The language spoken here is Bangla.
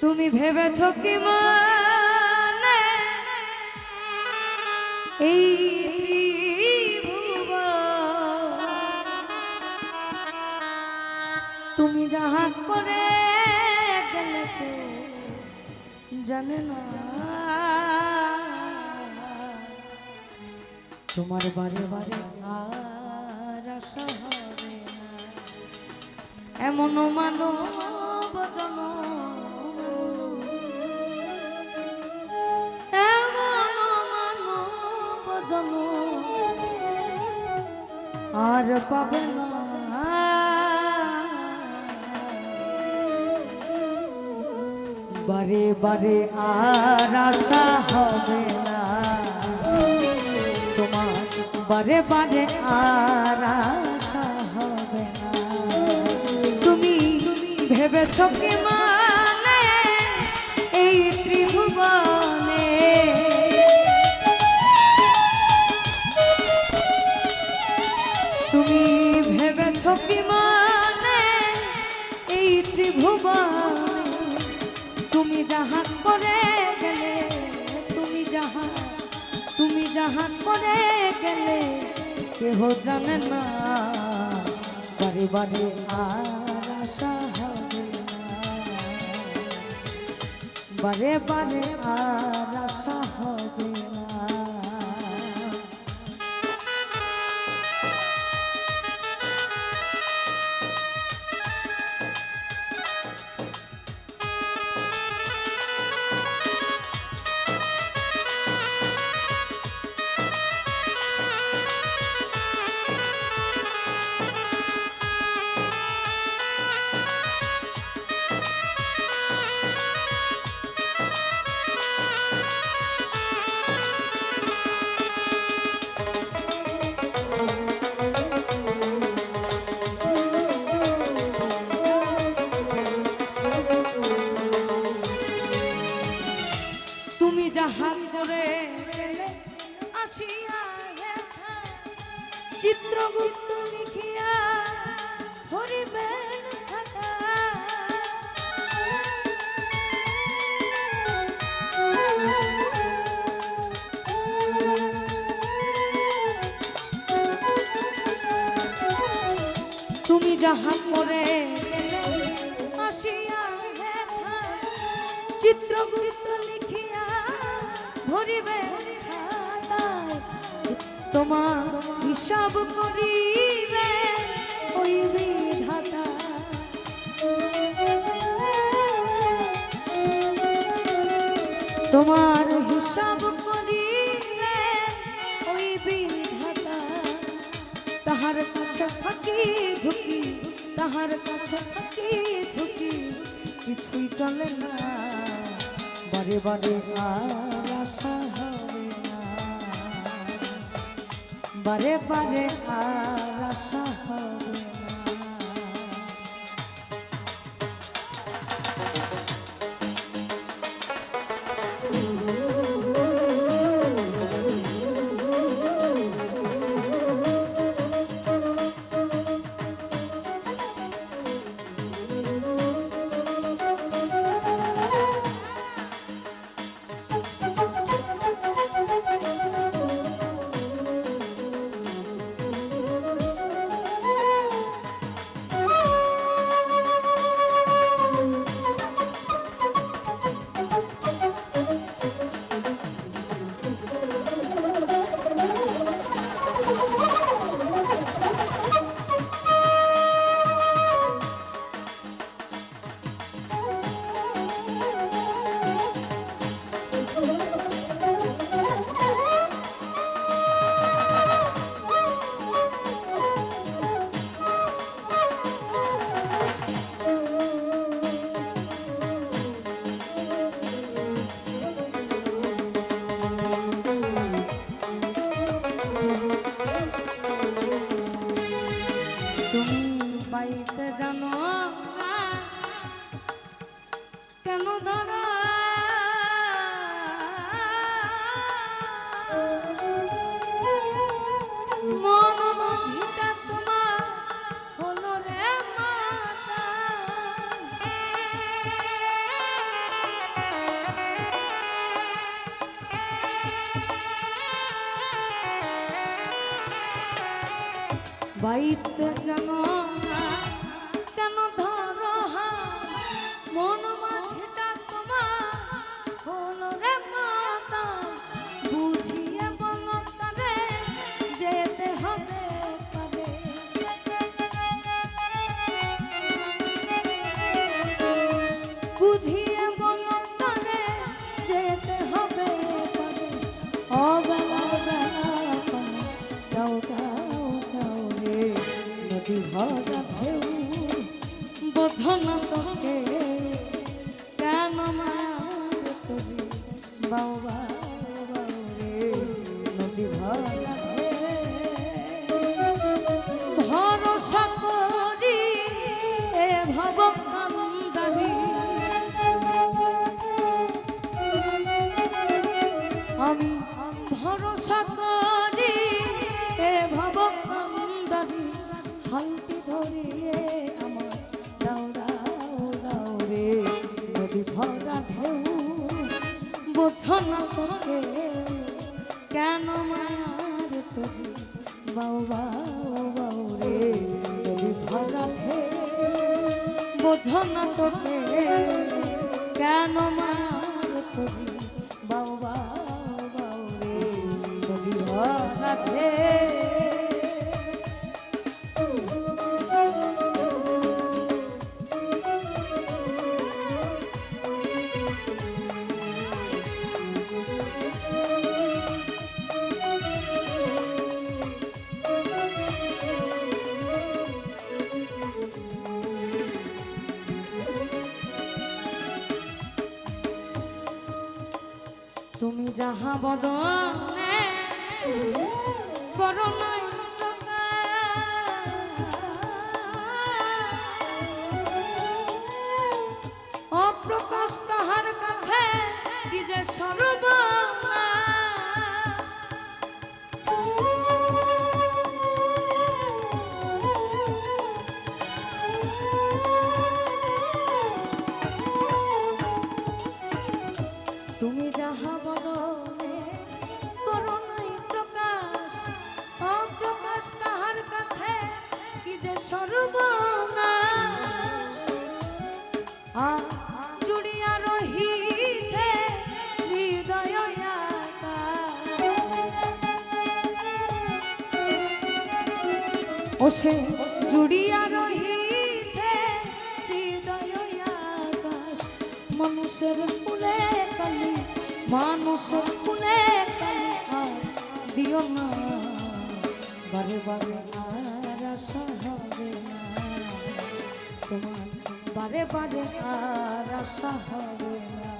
তুমি ভেবেছ কি মানে? এই তুমি যাহা করে গেলে তো জানে না। তোমার বারে বারে আর আশা হবে না। এমন মানব জন আর পাবে না। বারে বারে আর আশা হবে না। তোমার বারে বারে আর আশা হবে না। তুমি ভেবেছ কি মানে মানে এই ত্রিভুবনে তুমি যাহা করে গেলে, তুমি যাহা তুমি যাহা করে গেলে, কেহ জানে না বারে বারে আর আশা হবে বারে বারে আর আশা হবে না। তুমি যাহা আসিয়া চিত্রগুপ্ত লিখিয়া হরিবেন তুমি যাহা করে আসিয়া চিত্রগুপ্ত খাতায় তোমার হিসাব করিবে ওই বিধাতা। তোমার হিসাব করিবে ওই বিধাতা। তাহার কাছে ফাঁকি ঝুঁকি, তাহার কাছে ফাঁকি ঝুঁকি, কিছুই চলে না। বারে বারে আর আশা হবে বারে বারে আর বাইতে জানো ভরা ঢেউ বোঝো তোকে কেন মার বাউ রে নদী ভরা ভরসা করি, এ ভব কান্দারি। আমি ভরসা তোকে কেন মায়ার তোরে বাউ বাউ বাউ রে নদী ভরা ঢেউ বোঝো না তোকে, কেন মায়ার তুমি যাহা বদনে বড় নাই ও সে জুড়িয়া রহিছে হৃদয় আকাশ। মানুষের ফুলে কালি মানুষের ফুলে কালি আর দিও না। বারে বারে আর আশা হবে না। তোমার বারে বারে আর হবে না।